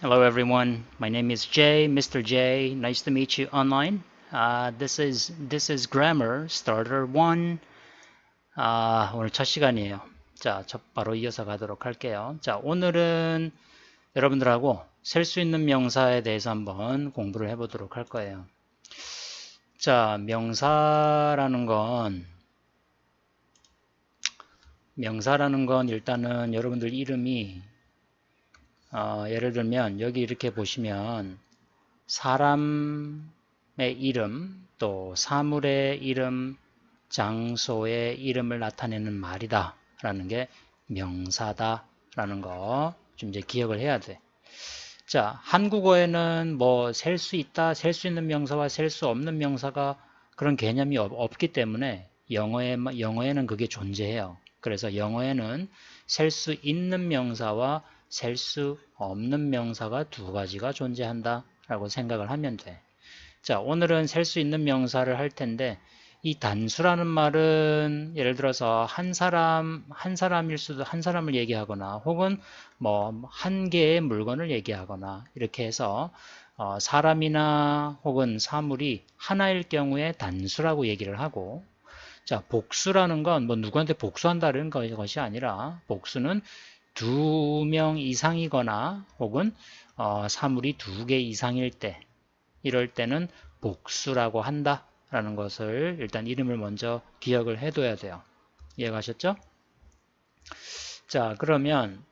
Hello everyone. My name is Jay, Mr. J. Nice to meet you online. Uh, this is this is grammar starter 1. 아, 오늘 첫 시간이에요. 자, 저 바로 이어서 가도록 할게요. 자, 오늘은 여러분들하고 셀 수 있는 명사에 대해서 한번 공부를 해 보도록 할 거예요. 자, 명사라는 건 명사라는 건 일단은 여러분들 이름이 어, 예를 들면 여기 이렇게 보시면 사람의 이름 또 사물의 이름 장소의 이름을 나타내는 말이다 라는 게 명사다 라는 거 좀 이제 기억을 해야 돼 자, 한국어에는 뭐 셀 수 있다, 셀 수 있는 명사와 셀 수 없는 명사가 그런 개념이 없, 기 때문에 영어에, 영어에는 그게 존재해요. 그래서 영어에는 셀 수 있는 명사와 셀 수 없는 명사가 두 가지가 존재한다 라고 생각을 하면 돼. 자, 오늘은 셀 수 있는 명사를 할 텐데 이 단수라는 말은 예를 들어서 한 사람, 한 사람일 수도 한 사람을 얘기하거나 혹은 뭐 한 개의 물건을 얘기하거나 이렇게 해서 어, 사람이나 혹은 사물이 하나일 경우에 단수라고 얘기를 하고 자, 복수라는 건 뭐 누구한테 복수한다는 것이 아니라 복수는 두 명 이상이거나 혹은 어, 사물이 두 개 이상일 때 이럴 때는 복수라고 한다 라는 것을 일단 이름을 먼저 기억을 해둬야 돼요. 이해가셨죠? 자 그러면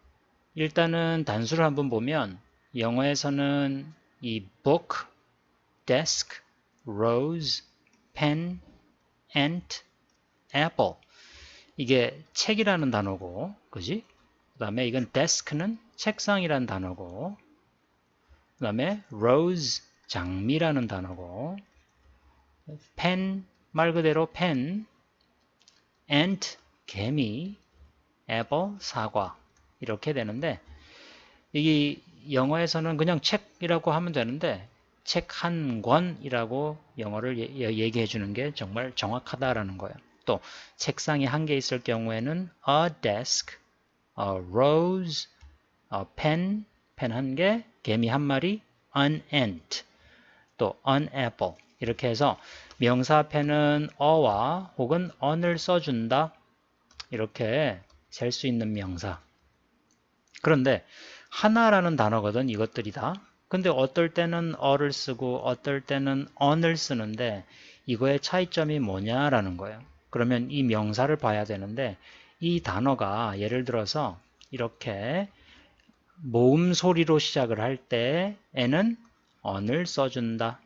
일단은 단수를 한번 보면 영어에서는 이 book, desk, rose, pen, ant, apple 이게 책이라는 단어고 그지? 그 다음에 이건 desk는 책상이라는 단어고 그 다음에 rose 장미라는 단어고 pen 말 그대로 pen ant 개미 apple 사과 이렇게 되는데 이게 영어에서는 그냥 책이라고 하면 되는데 책 한 권이라고 영어를 얘기해 주는 게 정말 정확하다라는 거예요. 또 책상이 한 개 있을 경우에는 a desk, a rose, a pen, 펜 한 개, 개미 한 마리, an ant, 또 an apple. 이렇게 해서 명사 앞에는 어와 혹은 on을 써준다. 이렇게 셀 수 있는 명사. 그런데 하나라는 단어거든 이것들이 다. 근데 어떨 때는 어를 쓰고 어떨 때는 on을 쓰는데 이거의 차이점이 뭐냐라는 거예요. 그러면 이 명사를 봐야 되는데 이 단어가 예를 들어서 이렇게 모음 소리로 시작을 할 때 에는 on을 써준다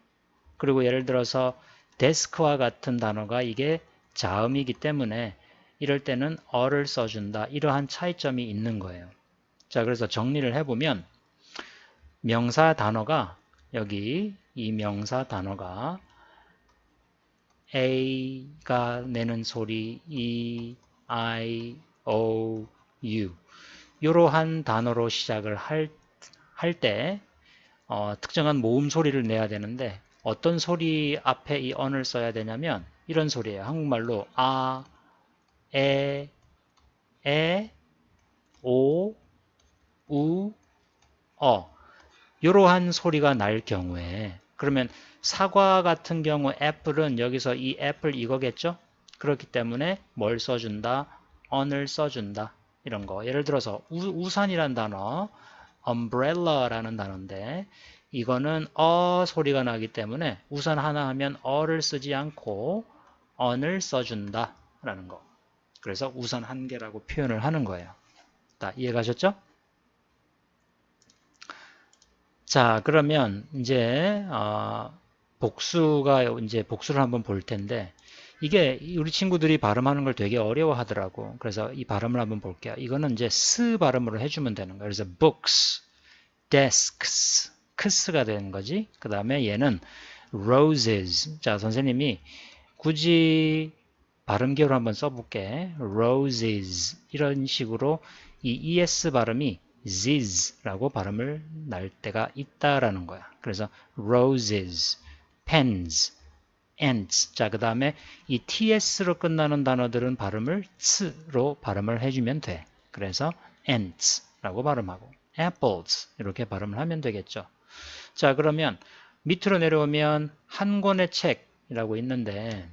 그리고 예를 들어서 데스크와 같은 단어가 이게 자음이기 때문에 이럴 때는 어를 써준다. 이러한 차이점이 있는 거예요. 자, 그래서 정리를 해보면 명사 단어가 여기 이 명사 단어가 A가 내는 소리 E, I, O, U 이러한 단어로 시작을 할, 할때 어, 특정한 모음 소리를 내야 되는데 어떤 소리 앞에 이 언을 써야 되냐면 이런 소리예요. 한국말로 아, 에, 에, 오, 우, 어 이러한 소리가 날 경우에 그러면 사과 같은 경우 애플은 여기서 이 애플 이거겠죠? 그렇기 때문에 뭘 써준다? 언을 써준다. 이런 거. 예를 들어서 우, 산이란 단어, umbrella라는 단어인데 이거는 어 소리가 나기 때문에 우선 하나 하면 어를 쓰지 않고 언을 써준다 라는 거 그래서 우선 한 개라고 표현을 하는 거예요 자 이해가셨죠? 자 그러면 이제 어, 복수가 이제 복수를 한번 볼 텐데 이게 우리 친구들이 발음하는 걸 되게 어려워 하더라고 그래서 이 발음을 한번 볼게요 이거는 이제 스 발음으로 해주면 되는 거예요 그래서 books, desks 크스가 되는 거지. 그 다음에 얘는 roses. 자, 선생님이 굳이 발음계로 한번 써볼게. roses. 이런 식으로 이 es 발음이 ziz라고 발음을 날 때가 있다라는 거야. 그래서 roses, pens, ants. 자, 그 다음에 이 ts로 끝나는 단어들은 발음을 ts로 발음을 해주면 돼. 그래서 ants라고 발음하고. apples 이렇게 발음을 하면 되겠죠. 자 그러면 밑으로 내려오면 한 권의 책이라고 있는데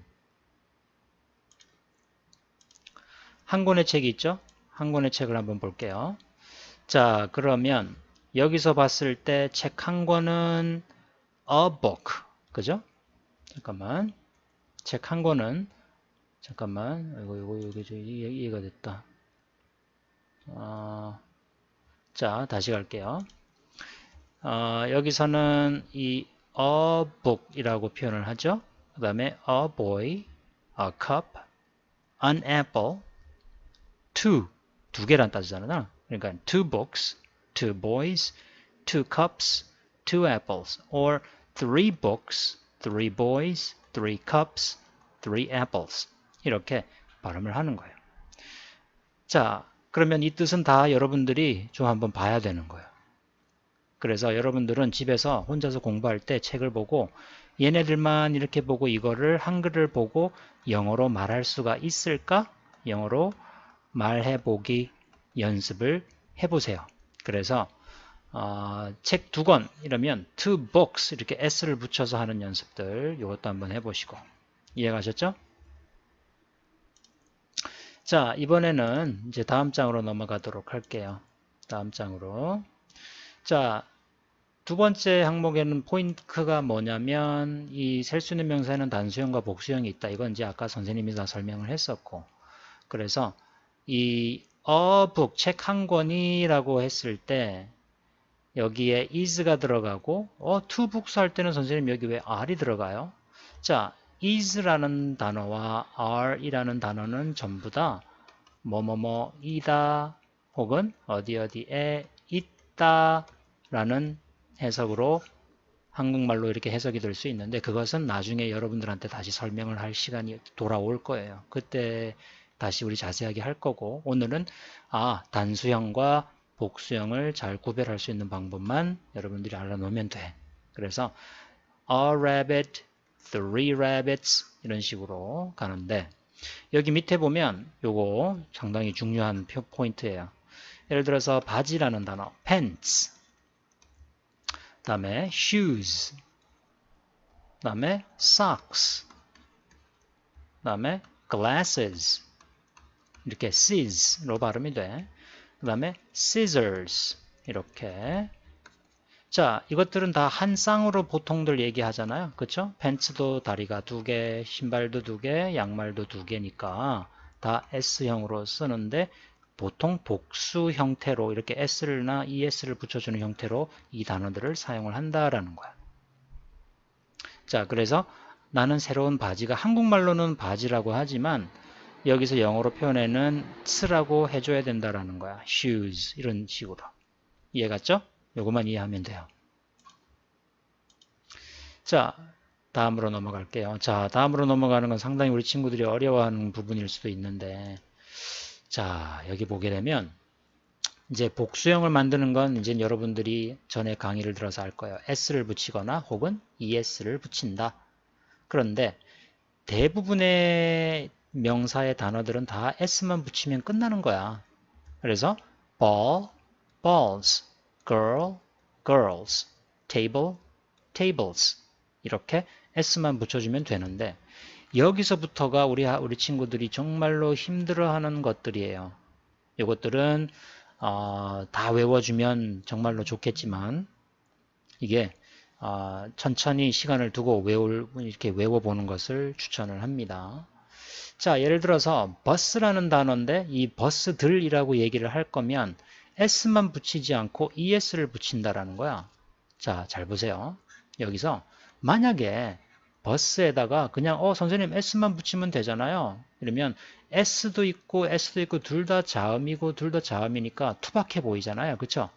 한 권의 책이 있죠? 한 권의 책을 한번 볼게요. 자 그러면 여기서 봤을 때 책 한 권은 a book 그죠? 잠깐만 책 한 권은 잠깐만 이거 이거 이거 저 이해가 됐다. 어, 자 다시 갈게요. 어, 여기서는 이 a book이라고 표현을 하죠. 그 다음에 a boy, a cup, an apple, two 두 개란 따지잖아. 그러니까 two books, two boys, two cups, two apples, or three books, three boys, three cups, three apples 이렇게 발음을 하는 거예요. 자, 그러면 이 뜻은 다 여러분들이 좀 한번 봐야 되는 거예요. 그래서 여러분들은 집에서 혼자서 공부할 때 책을 보고 얘네들만 이렇게 보고 이거를 한글을 보고 영어로 말할 수가 있을까? 영어로 말해보기 연습을 해보세요. 그래서 어, 책두 권 이러면 two books 이렇게 s를 붙여서 하는 연습들 이것도 한번 해보시고 이해가셨죠? 자 이번에는 이제 다음 장으로 넘어가도록 할게요. 다음 장으로 자 두 번째 항목에는 포인트가 뭐냐면 이 셀 수 있는 명사에는 단수형과 복수형이 있다. 이건 이제 아까 선생님이 다 설명을 했었고 그래서 이 book 책한 권이라고 했을 때 여기에 is가 들어가고 어 two books 할 때는 선생님 여기 왜 are이 들어가요? 자 is라는 단어와 are이라는 단어는 전부 다 뭐뭐뭐이다 혹은 어디 어디에 있다 라는 해석으로 한국말로 이렇게 해석이 될 수 있는데 그것은 나중에 여러분들한테 다시 설명을 할 시간이 돌아올 거예요. 그때 다시 우리 자세하게 할 거고 오늘은 아 단수형과 복수형을 잘 구별할 수 있는 방법만 여러분들이 알아놓으면 돼. 그래서 a rabbit, three rabbits 이런 식으로 가는데 여기 밑에 보면 요거 상당히 중요한 표, 포인트예요. 예를 들어서 바지라는 단어 pants 그 다음에 shoes 그 다음에 socks 그 다음에 glasses 이렇게 sees로 발음이 돼. 그 다음에 scissors 이렇게. 자 이것들은 다 한 쌍으로 보통들 얘기하잖아요. 그쵸? 팬츠도 다리가 두개 신발도 두개 양말도 두 개니까 다 S형으로 쓰는데 보통 복수 형태로 이렇게 S나 ES를 붙여주는 형태로 이 단어들을 사용을 한다라는 거야. 자 그래서 나는 새로운 바지가 한국말로는 바지라고 하지만 여기서 영어로 표현에는 스라고 해줘야 된다라는 거야. shoes 이런 식으로. 이해 갔죠? 요것만 이해하면 돼요. 자, 다음으로 넘어갈게요. 자, 다음으로 넘어가는 건 상당히 우리 친구들이 어려워하는 부분일 수도 있는데 자, 여기 보게 되면 이제 복수형을 만드는 건 이제 여러분들이 전에 강의를 들어서 알 거예요. s를 붙이거나 혹은 es를 붙인다. 그런데 대부분의 명사의 단어들은 다 s만 붙이면 끝나는 거야. 그래서 ball, balls, girl, girls, table, tables 이렇게 s만 붙여주면 되는데 여기서부터가 우리 우리 친구들이 정말로 힘들어하는 것들이에요. 이것들은 어, 다 외워주면 정말로 좋겠지만 이게 어, 천천히 시간을 두고 외울 이렇게 외워보는 것을 추천을 합니다. 자, 예를 들어서 버스라는 단어인데 이 버스들이라고 얘기를 할 거면 s만 붙이지 않고 es를 붙인다라는 거야. 자, 잘 보세요. 여기서 만약에 버스에다가 그냥 어 선생님 s만 붙이면 되잖아요. 이러면 s도 있고 s도 있고 둘 다 자음이고 둘 다 자음이니까 투박해 보이잖아요. 그쵸?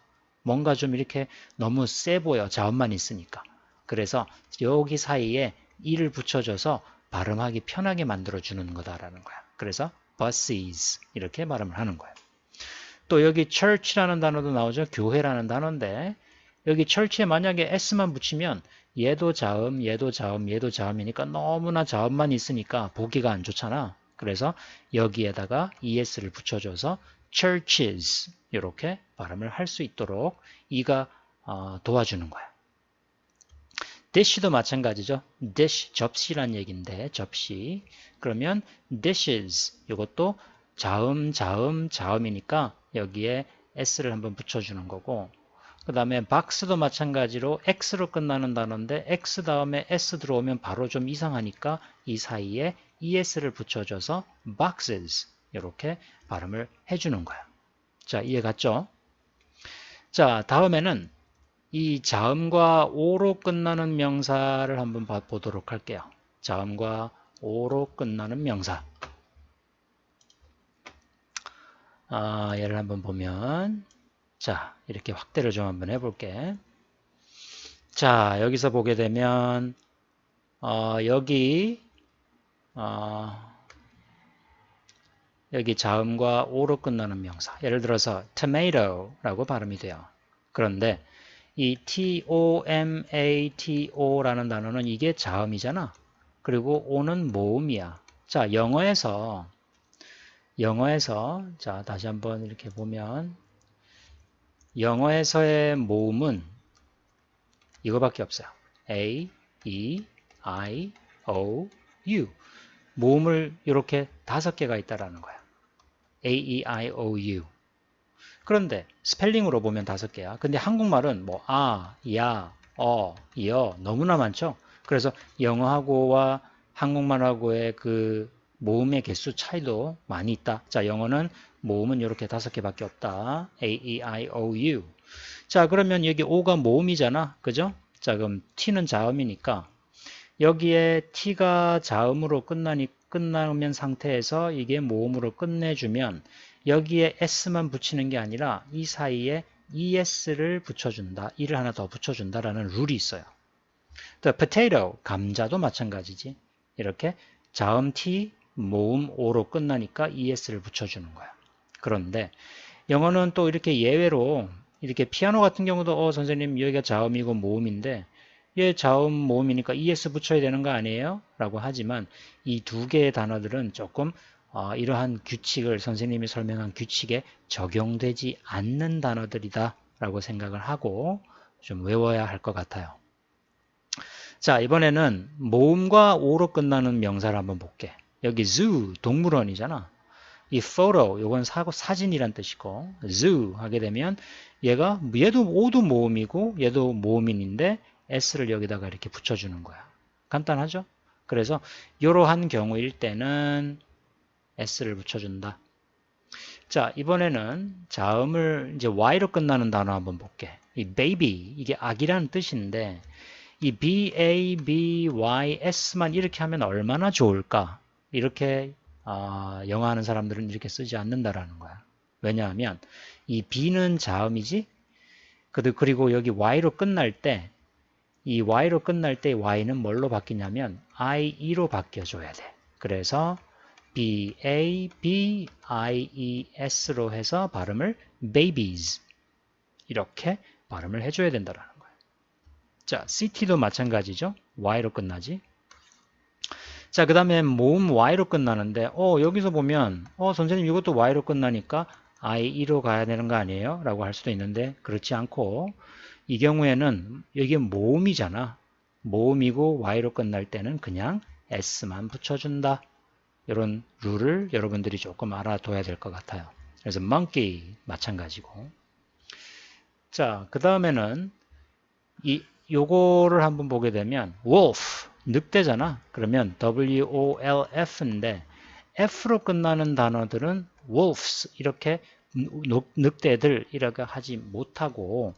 뭔가 좀 이렇게 너무 세 보여. 자음만 있으니까. 그래서 여기 사이에 e를 붙여줘서 발음하기 편하게 만들어주는 거다라는 거야. 그래서 buses 이렇게 발음을 하는 거예요. 또 여기 church라는 단어도 나오죠. 교회라는 단어인데 여기 church에 만약에 s만 붙이면 얘도 자음, 얘도 자음, 얘도 자음이니까 너무나 자음만 있으니까 보기가 안 좋잖아. 그래서 여기에다가 es를 붙여줘서 churches 이렇게 발음을 할 수 있도록 이가 어, 도와주는 거야. Dish도 마찬가지죠. dish 접시란 얘기인데 접시 그러면 dishes 이것도 자음 자음 자음이니까 여기에 s를 한번 붙여주는 거고 그 다음에 box도 마찬가지로 x로 끝나는 단어인데 x 다음에 s 들어오면 바로 좀 이상하니까 이 사이에 es를 붙여줘서 boxes 이렇게 발음을 해주는 거야. 자 이해 갔죠? 자 다음에는 이 자음과 오로 끝나는 명사를 한번 봐- 보도록 할게요. 자음과 오로 끝나는 명사. 아, 얘를 한번 보면 자 이렇게 확대를 좀 한번 해볼게. 자 여기서 보게 되면 어, 여기 어, 여기 자음과 오로 끝나는 명사. 예를 들어서 tomato라고 발음이 돼요. 그런데 이 tomato라는 단어는 이게 자음이잖아. 그리고 o는 모음이야. 자, 영어에서 영어에서 자, 다시 한번 이렇게 보면 영어에서의 모음은 이거밖에 없어요. A, E, I, O, U. 모음을 이렇게 다섯 개가 있다라는 거야. A, E, I, O, U. 그런데 스펠링으로 보면 다섯 개야. 근데 한국말은 뭐 아, 야, 어, 여 너무나 많죠. 그래서 영어하고와 한국말하고의 그 모음의 개수 차이도 많이 있다. 자, 영어는 모음은 이렇게 다섯 개밖에 없다. A, E, I, O, U. 자, 그러면 여기 O가 모음이잖아. 그죠? 자, 그럼 T는 자음이니까 여기에 T가 자음으로 끝나니, 끝나면 상태에서 이게 모음으로 끝내주면 여기에 S만 붙이는 게 아니라 이 사이에 ES를 붙여준다. 이를 하나 더 붙여준다라는 룰이 있어요. The potato, 감자도 마찬가지지. 이렇게 자음 T, 모음 O로 끝나니까 ES를 붙여주는 거야. 그런데 영어는 또 이렇게 예외로 이렇게 피아노 같은 경우도 어 선생님 여기가 자음이고 모음인데 얘 자음 모음이니까 ES 붙여야 되는 거 아니에요? 라고 하지만 이 두 개의 단어들은 조금 어, 이러한 규칙을 선생님이 설명한 규칙에 적용되지 않는 단어들이다 라고 생각을 하고 좀 외워야 할 것 같아요. 자 이번에는 모음과 오로 끝나는 명사를 한번 볼게. 여기 zoo 동물원이잖아. 이 photo 요건 사, 사진이란 뜻이고 zoo 하게 되면 얘가 얘도 오도 모음이고 얘도 모음인인데 s를 여기다가 이렇게 붙여주는 거야. 간단하죠? 그래서 이러한 경우일 때는 s를 붙여준다. 자 이번에는 자음을 이제 y로 끝나는 단어 한번 볼게. 이 baby 이게 아기라는 뜻인데 이 b a b y s만 이렇게 하면 얼마나 좋을까? 이렇게 아, 영어 하는 사람들은 이렇게 쓰지 않는다라는 거야. 왜냐하면 이 b는 자음이지. 그리고 여기 y로 끝날 때 이 y로 끝날 때 y는 뭘로 바뀌냐면ie로 바뀌어줘야 돼. 그래서 b a b i e s로 해서 발음을 babies 이렇게 발음을 해줘야 된다라는 거야. 자, city도 마찬가지죠. y로 끝나지. 자, 그 다음에 모음 y로 끝나는데, 어, 여기서 보면, 어, 선생님 이것도 y로 끝나니까 i2로 가야 되는 거 아니에요? 라고 할 수도 있는데, 그렇지 않고, 이 경우에는 여기 모음이잖아. 모음이고 y로 끝날 때는 그냥 s만 붙여준다. 이런 룰을 여러분들이 조금 알아둬야 될 것 같아요. 그래서 monkey 마찬가지고. 자, 그 다음에는 이 요거를 한번 보게 되면 wolf 늑대잖아. 그러면 wolf인데 f로 끝나는 단어들은 wolves 이렇게 늑- 늑대들 이렇게 하지 못하고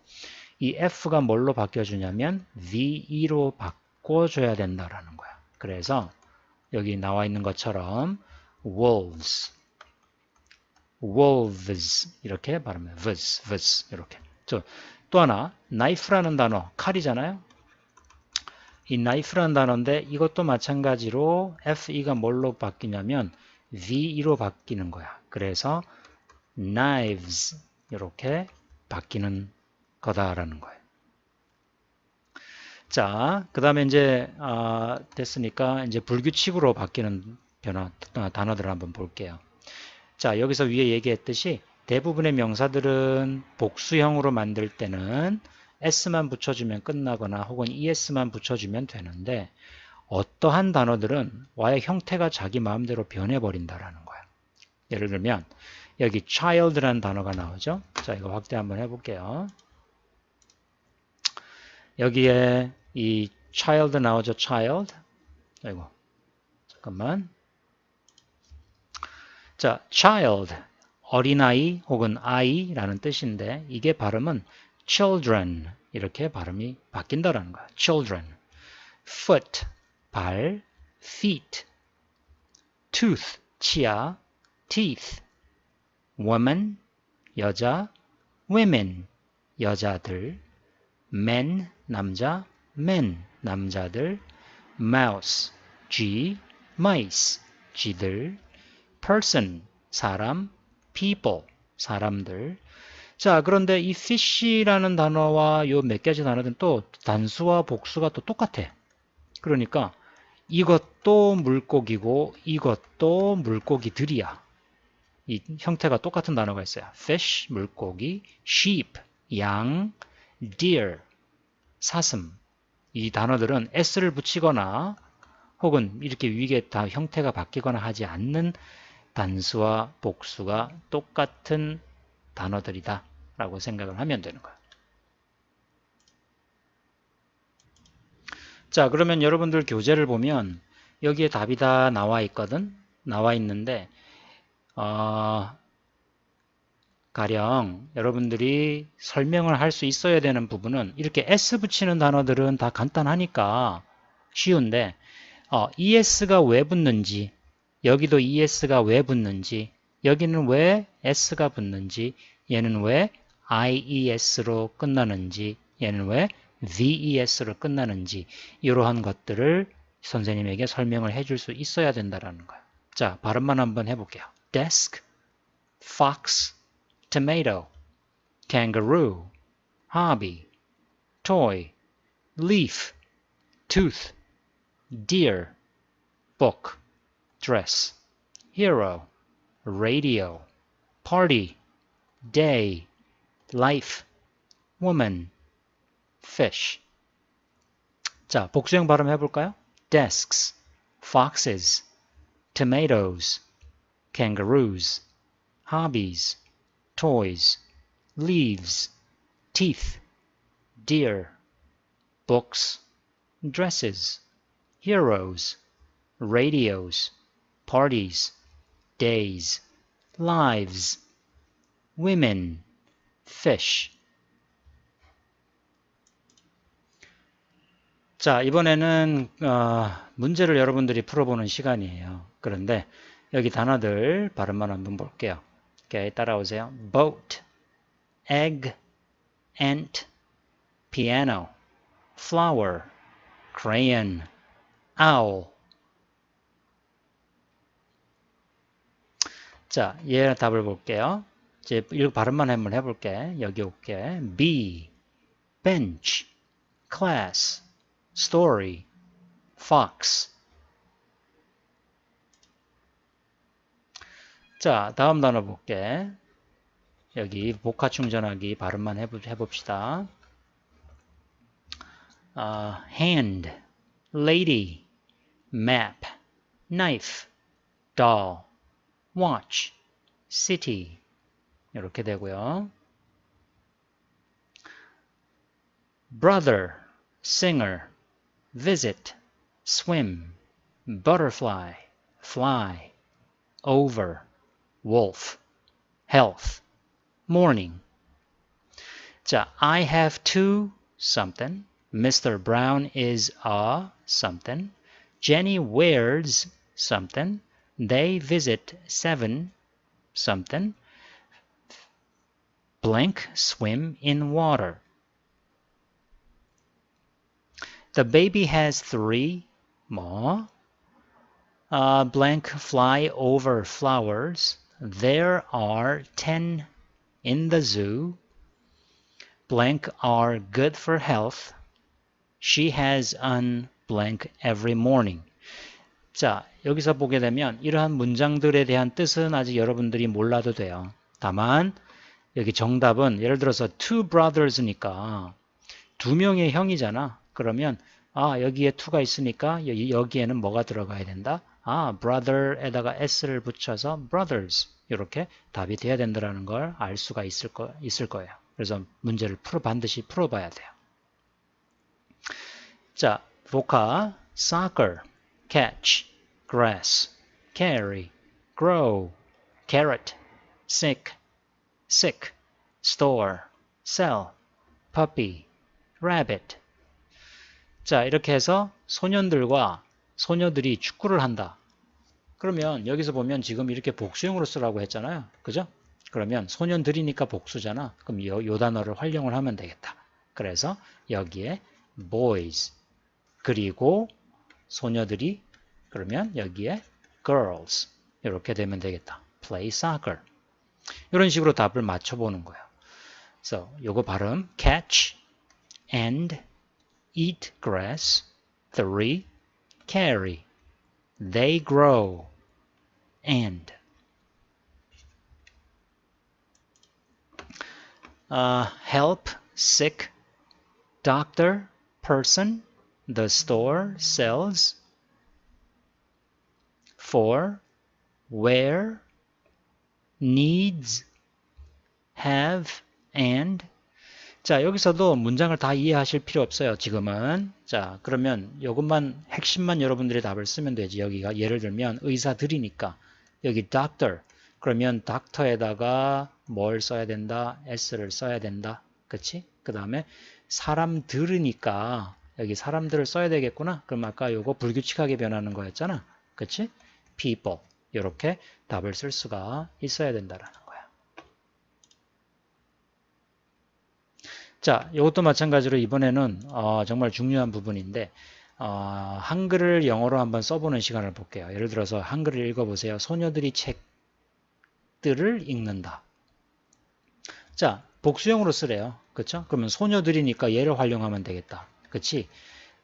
이 f가 뭘로 바뀌어 주냐면 ve로 바꿔 줘야 된다라는 거야. 그래서 여기 나와 있는 것처럼 wolves, wolves 이렇게 발음해요. vs, vs 이렇게. 저, 또 하나 knife라는 단어 칼이잖아요. 이 knife라는 단어인데 이것도 마찬가지로 fe가 뭘로 바뀌냐면 ve로 바뀌는 거야. 그래서 knives 이렇게 바뀌는 거다라는 거예요. 자, 그 다음에 이제 아, 됐으니까 이제 불규칙으로 바뀌는 변화 아, 단어들을 한번 볼게요. 자, 여기서 위에 얘기했듯이 대부분의 명사들은 복수형으로 만들 때는 s만 붙여주면 끝나거나 혹은 es만 붙여주면 되는데 어떠한 단어들은 와의 형태가 자기 마음대로 변해버린다라는 거야. 예를 들면 여기 child라는 단어가 나오죠. 자, 이거 확대 한번 해볼게요. 여기에 이 child 나오죠. child. 아이고, 잠깐만. 자, child, 어린아이 혹은 아이라는 뜻인데 이게 발음은 children 이렇게 발음이 바뀐다라는 거야. children. foot, 발, feet. tooth, 치아, teeth. woman, 여자, women, 여자들. men, 남자, men, 남자들. mouse, 쥐, mice, 쥐들. person, 사람, people, 사람들. 자, 그런데 이 fish라는 단어와 요 몇 가지 단어들은 또 단수와 복수가 또 똑같아. 그러니까 이것도 물고기고 이것도 물고기들이야. 이 형태가 똑같은 단어가 있어요. fish, 물고기, sheep, 양, deer, 사슴. 이 단어들은 s를 붙이거나 혹은 이렇게 위에 다 형태가 바뀌거나 하지 않는 단수와 복수가 똑같은 단어들이다 라고 생각을 하면 되는 거예요. 자 그러면 여러분들 교재를 보면 여기에 답이 다 나와 있거든 나와 있는데 어, 가령 여러분들이 설명을 할 수 있어야 되는 부분은 이렇게 s 붙이는 단어들은 다 간단하니까 쉬운데 어, es가 왜 붙는지 여기도 es가 왜 붙는지 여기는 왜 s가 붙는지 얘는 왜 ies로 끝나는지 얘는 왜 ves로 끝나는지 이러한 것들을 선생님에게 설명을 해줄 수 있어야 된다는 거예요. 자, 발음만 한번 해볼게요. desk, fox, tomato, kangaroo, hobby, toy, leaf, tooth, deer, book, dress, hero, radio, party, day, life, woman, fish. 자, 복수형 발음 해볼까요? desks, foxes, tomatoes, kangaroos, hobbies, toys, leaves, teeth, deer, books, dresses, heroes, radios, parties, days, lives, women, fish. 자, 이번에는 어, 문제를 여러분들이 풀어보는 시간이에요. 그런데 여기 단어들 발음만 한번 볼게요. 오케이, 따라오세요. boat, egg, ant, piano, flower, crayon, owl. 자, 얘 답을 볼게요. 이제 이거 발음만 한번 해볼게. 여기 올게. B, bench, class, story, fox. 자, 다음 단어 볼게. 여기 복화 충전하기 발음만 해봅시다. 어, hand, lady, map, knife, doll, watch, city 이렇게 되고요. brother, singer, visit, swim, butterfly, fly, over, wolf, health, morning. 자, I have two something. Mr. Brown is a something. Jenny wears something. They visit seven something. Blank swim in water. The baby has three more. Uh, blank fly over flowers. There are ten in the zoo. Blank are good for health. She has an blank every morning. 자, 여기서 보게 되면 이러한 문장들에 대한 뜻은 아직 여러분들이 몰라도 돼요. 다만 여기 정답은 예를 들어서 two brothers니까 두 명의 형이잖아. 그러면 아 여기에 to가 있으니까 여기, 여기에는 뭐가 들어가야 된다? 아 brother에다가 s를 붙여서 brothers 이렇게 답이 돼야 된다는 걸 알 수가 있을, 거, 있을 거예요. 그래서 문제를 풀어 반드시 풀어봐야 돼요. 자, 보카, soccer, catch, grass, carry, grow, carrot, sick, sick, store, sell, puppy, rabbit. 자, 이렇게 해서 소년들과 소녀들이 축구를 한다. 그러면 여기서 보면 지금 이렇게 복수형으로 쓰라고 했잖아요. 그죠? 그러면 소년들이니까 복수잖아. 그럼 요, 요 단어를 활용을 하면 되겠다. 그래서 여기에 boys 그리고 소녀들이 그러면 여기에 girls 이렇게 되면 되겠다. play soccer 이런 식으로 답을 맞춰보는 거예요. 그래서 요거 발음 catch and eat grass three carry they grow and. Uh, help sick doctor person the store sells for where needs have and 자 여기서도 문장을 다 이해하실 필요 없어요 지금은. 자 그러면 이것만 핵심만 여러분들이 답을 쓰면 되지. 여기가 예를 들면 의사들이니까. 여기 doctor. 그러면 doctor에다가 뭘 써야 된다? s를 써야 된다. 그치? 그 다음에 사람들으니까. 여기 사람들을 써야 되겠구나. 그럼 아까 요거 불규칙하게 변하는 거였잖아. 그치? people. 이렇게 답을 쓸 수가 있어야 된다라는 거야 자, 이것도 마찬가지로 이번에는 어, 정말 중요한 부분인데 어, 한글을 영어로 한번 써보는 시간을 볼게요. 예를 들어서 한글을 읽어보세요. 소녀들이 책들을 읽는다. 자, 복수형으로 쓰래요. 그쵸? 그러면 소녀들이니까 얘를 활용하면 되겠다. 그치?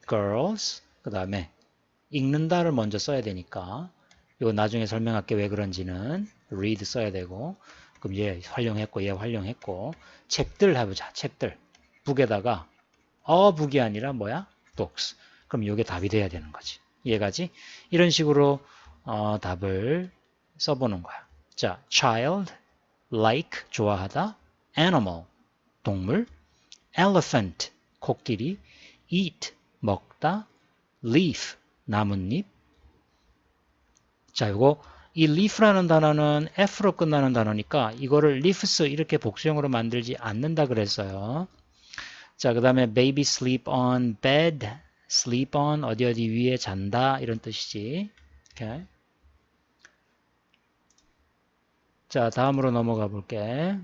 girls, 그 다음에 읽는다를 먼저 써야 되니까 이거 나중에 설명할게 왜 그런지는 read 써야 되고 그럼 얘 활용했고 얘 활용했고 책들 해보자. 책들. 북에다가 어 북이 아니라 뭐야? books. 그럼 이게 답이 돼야 되는 거지. 이해가지? 이런 식으로 어, 답을 써보는 거야. 자, child, like, 좋아하다, animal, 동물, elephant, 코끼리, eat, 먹다, leaf, 나뭇잎. 자, 이거 이 leaf라는 단어는 f로 끝나는 단어니까 이거를 leaves 이렇게 복수형으로 만들지 않는다 그랬어요. 자, 그 다음에 baby sleep on bed, sleep on 어디 어디 위에 잔다 이런 뜻이지. 오케이. 자, 다음으로 넘어가 볼게.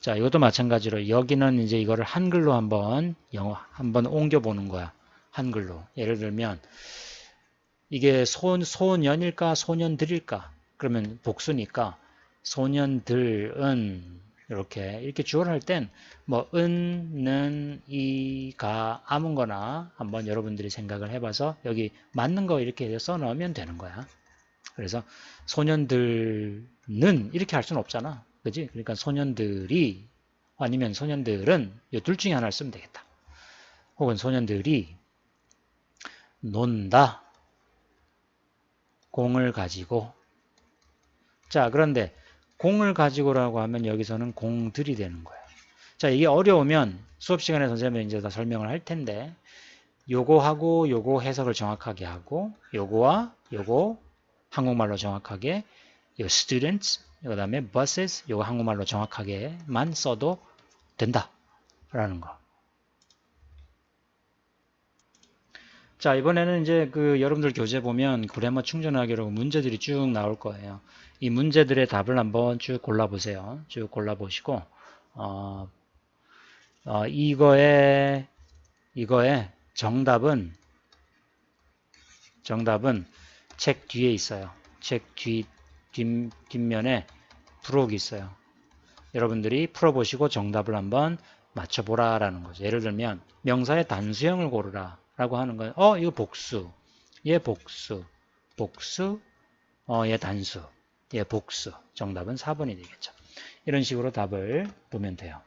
자, 이것도 마찬가지로 여기는 이제 이거를 한글로 한번 영어 한번 옮겨 보는 거야. 한글로. 예를 들면 이게 소, 소년일까 소년들일까? 그러면 복수니까 소년들은 이렇게 이렇게 주어를 할 땐 뭐 은, 는, 이, 가 아무거나 한번 여러분들이 생각을 해봐서 여기 맞는 거 이렇게 써 넣으면 되는 거야. 그래서 소년들은 이렇게 할 수는 없잖아. 그지? 그러니까 소년들이 아니면 소년들은 이 둘 중에 하나를 쓰면 되겠다. 혹은 소년들이 논다. 공을 가지고 자 그런데 공을 가지고라고 하면 여기서는 공들이 되는 거예요. 자 이게 어려우면 수업 시간에 선생님이 이제 다 설명을 할 텐데 요거하고 요거 해석을 정확하게 하고 요거와 요거 한국말로 정확하게 요 students 그 다음에 buses 요거 한국말로 정확하게만 써도 된다 라는 거 자, 이번에는 이제 그 여러분들 교재 보면 그래머 충전하기로 문제들이 쭉 나올 거예요. 이 문제들의 답을 한번 쭉 골라보세요. 쭉 골라보시고, 어, 어, 이거의, 이거의 정답은, 정답은 책 뒤에 있어요. 책 뒤, 뒷, 뒷면에 부록이 있어요. 여러분들이 풀어보시고 정답을 한번 맞춰보라 라는 거죠. 예를 들면, 명사의 단수형을 고르라. 라고 하는 건, 어, 이거 복수. 얘 복수. 복수. 어, 얘 단수. 예, 복수. 정답은 4번이 되겠죠. 이런 식으로 답을 보면 돼요.